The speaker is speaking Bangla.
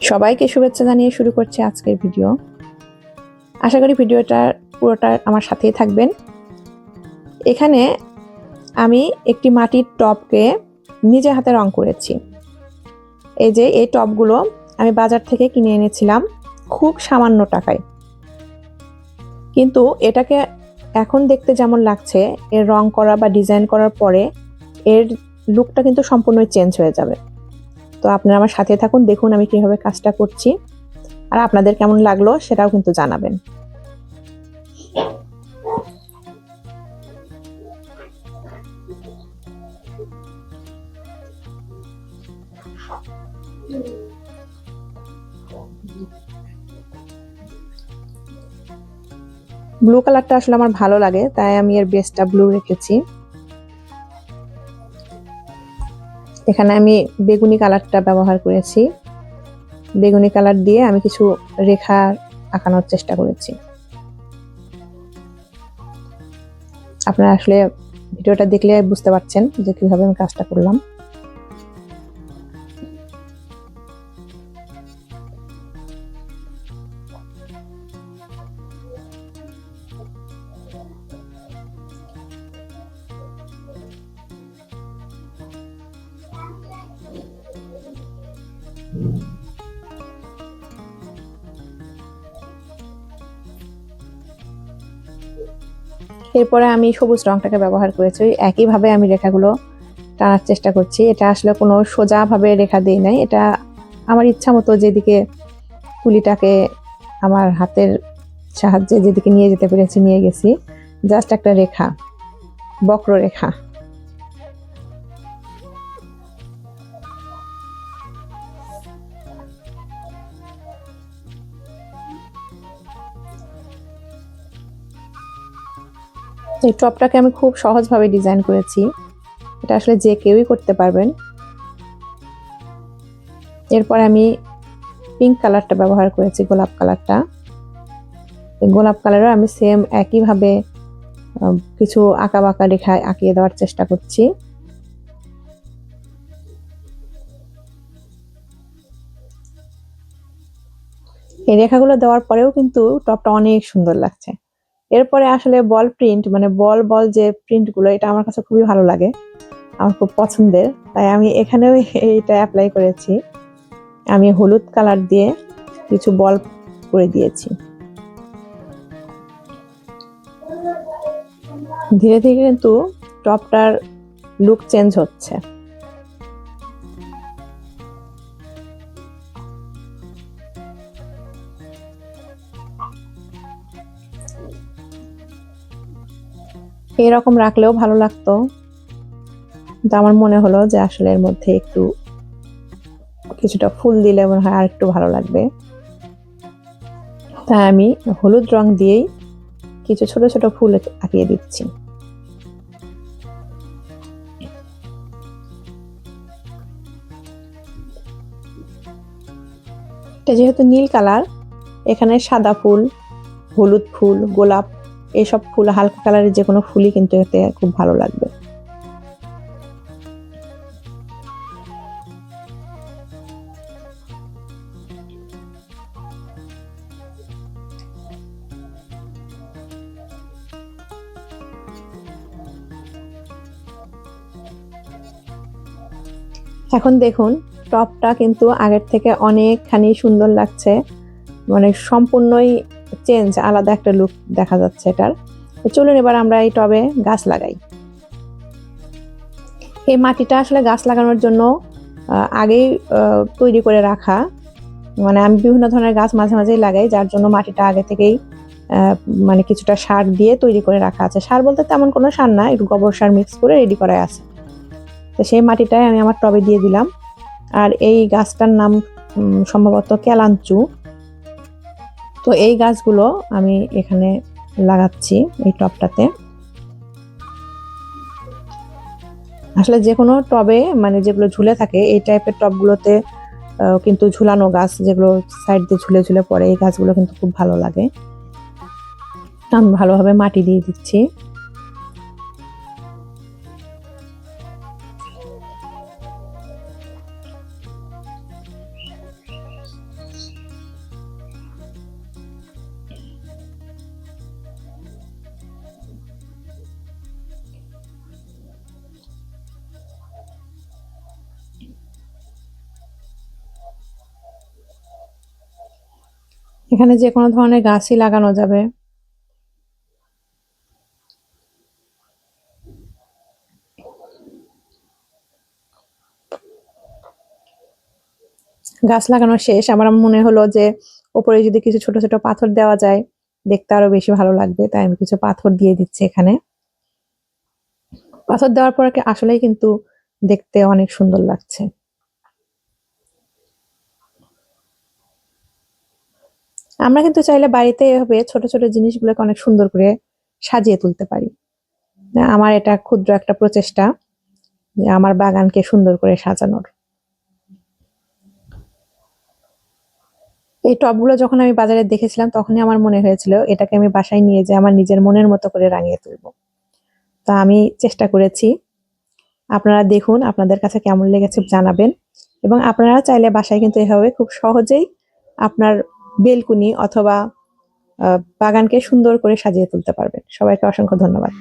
সবাইকে শুভেচ্ছা জানিয়ে শুরু করছি আজকের ভিডিও। আশা করি ভিডিওটা পুরোটা আমার সাথেই থাকবেন। এখানে আমি একটি মাটির টবকে নিজে হাতে রং করেছি। এই যে, এই টবগুলো আমি বাজার থেকে কিনে এনেছিলাম খুব সামান্য টাকায়। কিন্তু এটাকে এখন দেখতে যেমন লাগছে, এর রং করা বা ডিজাইন করার পরে এর লুকটা কিন্তু সম্পূর্ণই চেঞ্জ হয়ে যাবে। তো আপনারা আমার সাথে থাকুন, দেখুন আমি কীভাবে কাজটা করছি। আর আপনাদের কেমন লাগল সেটাও কিন্তু জানাবেন। ব্লু কালারটা আসলে আমার ভালো লাগে, তাই আমি এর বেসটা ব্লু রেখেছি। এখানে আমি বেগুনি কালারটা ব্যবহার করেছি। বেগুনি কালার দিয়ে আমি কিছু রেখা আঁকানোর চেষ্টা করেছি। আপনারা আসলে ভিডিওটা দেখলে বুঝতে পারছেন যে কীভাবে আমি কাজটা করলাম। এরপরে আমি সবুজ রংটাকে ব্যবহার করেছি। একইভাবে আমি রেখাগুলো টানার চেষ্টা করছি। এটা আসলে কোনো সোজাভাবে রেখা দিই নাই। এটা আমার ইচ্ছা মতো যেদিকে তুলিটাকে আমার হাতের সাহায্যে যেদিকে নিয়ে যেতে পেরেছি, নিয়ে গেছি। জাস্ট একটা রেখা বক্র এই টপটাকে আমি খুব সহজভাবে ডিজাইন করেছি। এটা আসলে যে কেউই করতে পারবেন। এরপর আমি পিঙ্ক কালারটা ব্যবহার করেছি, গোলাপ কালারটা। গোলাপ কালারও আমি সেম একইভাবে কিছু আঁকা বাঁকা রেখা আঁকিয়ে দেওয়ার চেষ্টা করছি। এই রেখাগুলো দেওয়ার পরেও কিন্তু টপটা অনেক সুন্দর লাগছে। এরপরে আসলে বল প্রিন্ট মানে বল বল যে প্রিন্টগুলো এটা আমার কাছে খুবই ভালো লাগে। আমার খুব পছন্দের। তাই আমি এখানেও এইটা অ্যাপ্লাই করেছি। আমি হলুদ কালার দিয়ে কিছু বল করে দিয়েছি। ধীরে ধীরে কিন্তু টপটার লুক চেঞ্জ হচ্ছে। এরকম রাখলেও ভালো লাগতো। কিন্তু আমার মনে হলো যে আসলে এর মধ্যে একটু কিছুটা ফুল দিলে মনে হয় আর একটু ভালো লাগবে। তাই আমি হলুদ রং দিয়েই কিছু ছোট ছোট ফুল আঁকিয়ে দিচ্ছি। এটা যেহেতু নীল কালার, এখানে সাদা ফুল, হলুদ ফুল, গোলাপ এইসব ফুল, হালকা কালারের যে কোনো ফুলই কিন্তু এতে খুব ভালো লাগবে। এখন দেখুন, টপটা কিন্তু আগের থেকে অনেকখানি সুন্দর লাগছে। মানে সম্পূর্ণই চেঞ্জ আলাদা একটা লুক দেখা যাচ্ছে এটার। চলুন এবার আমরা এই টবে গাছ লাগাই। এই মাটিটা আসলে গাছ লাগানোর জন্য আগেই তৈরি করে রাখা। মানে আমি বিভিন্ন ধরনের গাছ মাঝে মাঝেই লাগাই, যার জন্য মাটিটা আগে থেকেই মানে কিছুটা সার দিয়ে তৈরি করে রাখা আছে। সার বলতে তেমন কোনো সার না, একটু গোবর সার মিক্স করে রেডি করা আছে। তো সেই মাটিটাই আমি আমার টবে দিয়ে দিলাম। আর এই গাছটার নাম সম্ভবত কেলাঞ্চু। তো এই গাছগুলো আমি এখানে লাগাচ্ছি এই টবটাতে। আসলে যে কোনো টবে মানে যেগুলো ঝুলে থাকে, এই টাইপের টবগুলোতে কিন্তু ঝুলানো গাছ যেগুলো সাইড দিয়ে ঝুলে ঝুলে পড়ে, এই গাছগুলো কিন্তু খুব ভালো লাগে। আমি ভালোভাবে মাটি দিয়ে দিচ্ছি। এখানে যে কোনো ধরনের গাছই লাগানো যাবে। গাছ লাগানো শেষ। আমার মনে হলো যে ওপরে যদি কিছু ছোট ছোট পাথর দেওয়া যায়, দেখতে আরও বেশি ভালো লাগবে। তাই আমি কিছু পাথর দিয়ে দিচ্ছি এখানে। পাথর দেওয়ার পর আসলেই কিন্তু দেখতে অনেক সুন্দর লাগছে। আমরা কিন্তু চাইলে বাড়িতে এভাবে ছোট ছোট জিনিসগুলোকে অনেক সুন্দর করে সাজিয়ে তুলতে পারি। আমার এটা ক্ষুদ্র একটা প্রচেষ্টা আমার বাগানকে সুন্দর করে সাজানোর। এই টবগুলো যখন আমি বাজারে দেখেছিলাম, তখনই আমার মনে হয়েছিল, এটাকে আমি বাসায় নিয়ে যে আমার নিজের মনের মতো করে রাঙিয়ে তুলব। তা আমি চেষ্টা করেছি। আপনারা দেখুন, আপনাদের কাছে কেমন লেগেছে জানাবেন। এবং আপনারা চাইলে বাসায় কিন্তু এভাবে খুব সহজেই আপনার বেলকুনি অথবা বাগানকে সুন্দর করে সাজিয়ে তুলতে পারবেন। সবাইকে অসংখ্য ধন্যবাদ।